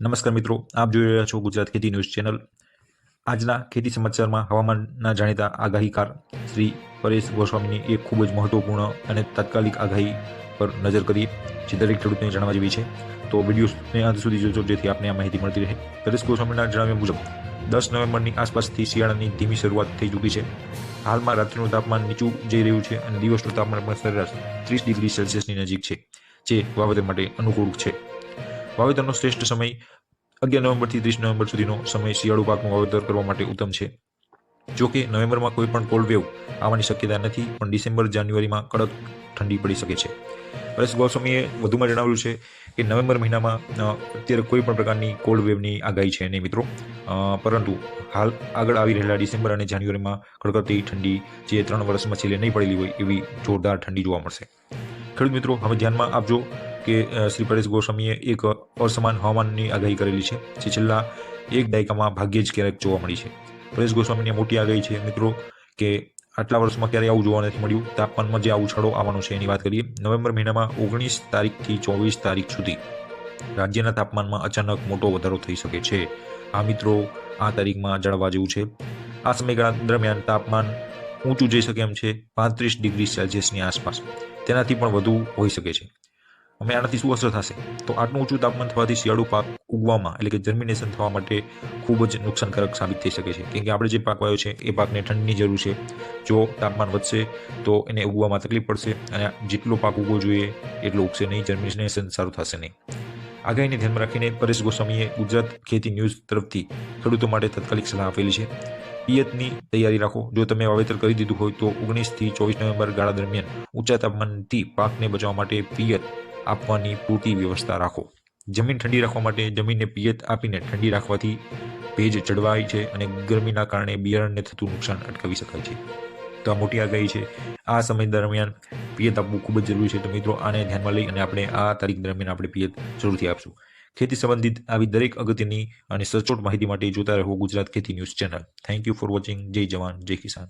નમસ્કાર મિત્રો, આપ જોઈ રહ્યા છો ગુજરાત ખેતી ન્યૂઝ ચેનલ. આજના ખેતી સમાચારમાં હવામાનના જાણીતા આગાહીકાર શ્રી પરેશ ગોસ્વામીની એક ખૂબ જ મહત્વપૂર્ણ અને તાત્કાલિક આગાહી પર નજર કરી જે દરેક ખેડૂતને જાણવા જેવી છે. તો વિડીયોને અંત સુધી જોજો, જેથી આપને આ માહિતી મળતી રહે. પરેશ ગોસ્વામીના જણાવ્યા મુજબ, દસ નવેમ્બરની આસપાસથી શિયાળાની ધીમી શરૂઆત થઈ ચૂકી છે. હાલમાં રાત્રિનું તાપમાન નીચું જઈ રહ્યું છે અને દિવસનું તાપમાન પણ સરેરાશ ત્રીસ ડિગ્રી સેલ્સિયસની નજીક છે, જે વાવેતર માટે અનુકૂળ છે. વાવેતરનો શ્રેષ્ઠ સમય અગિયાર નવેમ્બરથી ત્રીસ નવેમ્બર સુધીનો સમય શિયાળુ પાકનું વાવેતર કરવા માટે ઉત્તમ છે. જો કે નવેમ્બરમાં કોઈ પણ કોલ્ડ વેવ આવવાની શક્યતા નથી, પણ ડિસેમ્બર જાન્યુઆરીમાં કડક ઠંડી પડી શકે છે. પરેશ ગોસ્વામીએ વધુમાં જણાવ્યું છે કે નવેમ્બર મહિનામાં અત્યારે કોઈ પણ પ્રકારની કોલ્ડ વેવની આગાહી છે નહીં મિત્રો. પરંતુ હાલ આગળ આવી રહેલા ડિસેમ્બર અને જાન્યુઆરીમાં કડકડતી ઠંડી જે ત્રણ વર્ષમાં છેલ્લે નહીં પડેલી હોય એવી જોરદાર ઠંડી જોવા મળશે. ખેડૂત મિત્રો, હવે ધ્યાનમાં આપજો કે શ્રી પરેશ ગોસ્વામીએ એક અસમાન હવામાનની આગાહી કરેલી છે, જે છેલ્લા એક દાયકામાં ભાગ્યે જ ક્યારેક જોવા મળી છે. પરેશ ગોસ્વામીની મોટી આગાહી છે, મિત્રો, કે આટલા વર્ષમાં ક્યારેય આવું જોવા નથી મળ્યું, તાપમાનમાં જે આ ઉછાળો આવવાનો છે એની વાત કરીએ. નવેમ્બર મહિનામાં ઓગણીસ તારીખથી ચોવીસ તારીખ સુધી રાજ્યના તાપમાનમાં અચાનક મોટો વધારો થઈ શકે છે. આ મિત્રો, આ તારીખમાં જાળવા જેવું છે. આ સમયગાળા દરમિયાન તાપમાન ઊંચું જઈ શકે એમ છે, પાંત્રીસ ડિગ્રી સેલ્સિયસની આસપાસ. તેનાથી પણ વધુ હોઈ શકે છે. અમે આનાથી શું અસર થશે. તો આટલું ઊંચું તાપમાન થવાથી શિયાળુ પાક ઉગવામાં એટલે કે જર્મિનેશન થવા માટે ખૂબ જ નુકસાનકારક સાબિત થઈ શકે છે. કેમ કે આપણે જે પાક વાયો છે, એ પાકને ઠંડની જરૂર છે. જો તાપમાન વધશે, તો એને ઉગવામાં તકલીફ પડશે અને જેટલો પાક ઉગવો જોઈએ, એટલો ઉગશે નહીં. જર્મિનેશન સારું થશે નહીં. આગાહીને ધ્યાનમાં રાખીને પરેશ ગોસ્વામીએ ગુજરાત ખેતી ન્યૂઝ તરફથી ખેડૂતો માટે તાત્કાલિક સલાહ આપેલી છે. પિયતની તૈયારી રાખો. જો તમે વાવેતર કરી દીધું હોય તો ઓગણીસથી ચોવીસ નવેમ્બર ગાળા દરમિયાન ઊંચા તાપમાનથી પાકને બચાવવા માટે પિયત આપવાની પૂરતી વ્યવસ્થા રાખો. જમીન ઠંડી રાખવા માટે જમીનને પિયત આપીને ઠંડી રાખવાથી ભેજ ચડવાય છે અને ગરમીના કારણે બિયારણને થતું નુકસાન અટકાવી શકાય છે. તો આ મોટી આગાહી છે. આ સમય દરમિયાન પિયત આપવું ખૂબ જ જરૂરી છે. તો મિત્રો, આને ધ્યાનમાં લઈ અને આપણે આ તારીખ દરમિયાન આપણે પિયત જરૂરથી આપશું. ખેતી સંબંધિત આવી દરેક અગત્યની અને સચોટ માહિતી માટે જોતા રહો ગુજરાત ખેતી news channel. Thank you for watching જય જવાન, જય કિસાન.